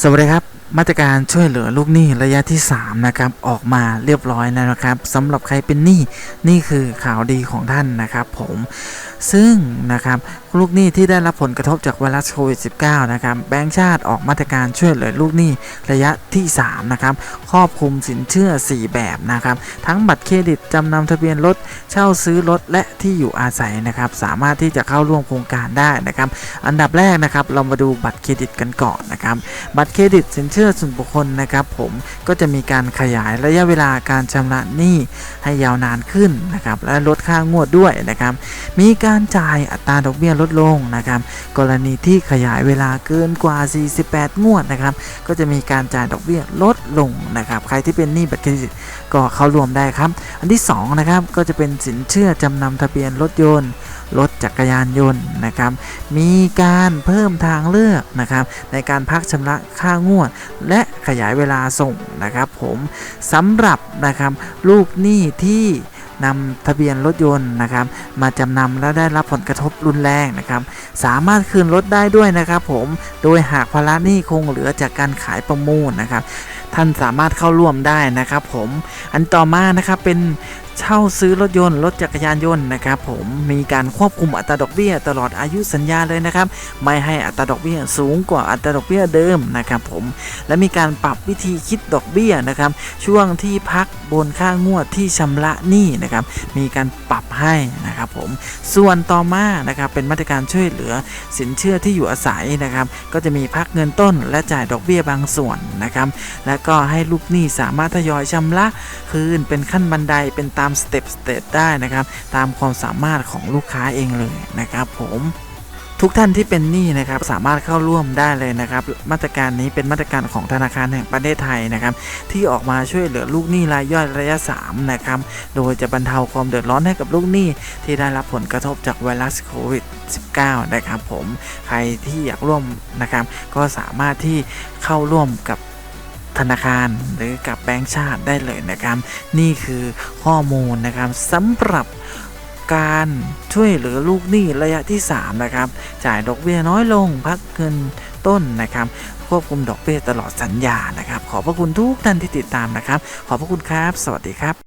สวัสดีครับ มาตรการช่วยเหลือลูกหนี้ระยะที่ 3 นะครับ ออกมาเรียบร้อยแล้วนะครับสำหรับใครเป็นหนี้นี่คือข่าวดีของท่านนะครับผมซึ่งนะครับลูกหนี้ที่ได้รับผลกระทบจากไวรัสโควิด -19 นะครับแบงก์ชาติออกมาตรการช่วยเหลือลูกหนี้ระยะที่ 3 นะครับ ครอบคลุมสินเชื่อ 4 แบบนะครับ ทั้งบัตรเครดิตจำนำทะเบียนรถเช่าซื้อรถและที่อยู่อาศัยนะครับ สามารถที่จะเข้าร่วมโครงการได้นะครับ อันดับแรกนะครับ เรามาดูบัตรเครดิตกันก่อนนะครับ บัตรเครดิตสินเชื่อส่วนบุคคลนะครับ ผมก็จะมีการขยายระยะเวลาการชำระหนี้ให้ยาวนานขึ้นนะครับ และลดค่างวดด้วยนะครับ มีการจ่ายอัตราดอกเบี้ยลดลงนะครับ กรณีที่ขยายเวลาเกินกว่า 48 งวดนะครับ ก็จะมีการจ่ายดอกเบี้ยลดลงนะครับ ใครที่เป็นหนี้บัตรเครดิตก็เข้าร่วมได้ครับอันที่สองนะครับก็จะเป็นสินเชื่อจำนำทะเบียนรถยนต์รถจักรยานยนต์นะครับ มีการเพิ่มทางเลือกนะครับ ในการพักชำระค่างวด และขยายเวลาส่งนะครับผมสำหรับนะครับลูกหนี้ที่นำทะเบียนรถยนต์นะครับ มาจำนำแล้วได้รับผลกระทบรุนแรงนะครับ สามารถคืนรถได้ด้วยนะครับผมโดยหากภาระหนี้คงเหลือจากการขายประมูลนะครับท่านสามารถเข้าร่วมได้นะครับ ผมอันต่อมานะครับเป็นเช่าซื้อรถยนต์รถจักรยานยนต์นะครับผมมีการควบคุมอัตราดอกเบี้ยตลอดอายุสัญญาเลยนะครับ ไม่ให้อัตราดอกเบี้ยสูงกว่าอัตราดอกเบี้ยเดิมนะครับผมและมีการปรับวิธีคิดดอกเบี้ยนะครับ ช่วงที่พักบนค่างวดที่ชำระหนี้นะครับ มีการปรับให้นะครับผมส่วนต่อมานะครับเป็นมาตรการช่วยเหลือสินเชื่อที่อยู่อาศัยนะครับก็จะมีพักเงินต้นและจ่ายดอกเบี้ยบางส่วนนะครับและก็ให้ลูกหนี้สามารถทยอยชำระคืนเป็นขั้นบันไดเป็นตามสเต็ปสเต็ปได้นะครับตามความสามารถของลูกค้าเองเลยนะครับผม ทุกท่านที่เป็นหนี้นะครับสามารถเข้าร่วมได้เลยนะครับ มาตรการนี้เป็นมาตรการของธนาคารแห่งประเทศไทยนะครับ ที่ออกมาช่วยเหลือลูกหนี้รายย่อยระยะ 3 นะครับ โดยจะบรรเทาความเดือดร้อนให้กับลูกหนี้ที่ได้รับผลกระทบจากไวรัสโควิด -19 นะครับผมใครที่อยากร่วมนะครับ ก็สามารถที่เข้าร่วมกับธนาคารหรือกับแบงก์ชาติได้เลยนะครับ นี่คือข้อมูลนะครับสำหรับ การช่วยเหลือลูกหนี้ระยะที่ 3 นะครับ จ่ายดอกเบี้ยน้อยลงพักเงินต้นนะครับควบคุมดอกเบี้ยตลอดสัญญานะครับ ขอบพระคุณทุกท่านที่ติดตามนะครับ ขอบพระคุณครับ สวัสดีครับ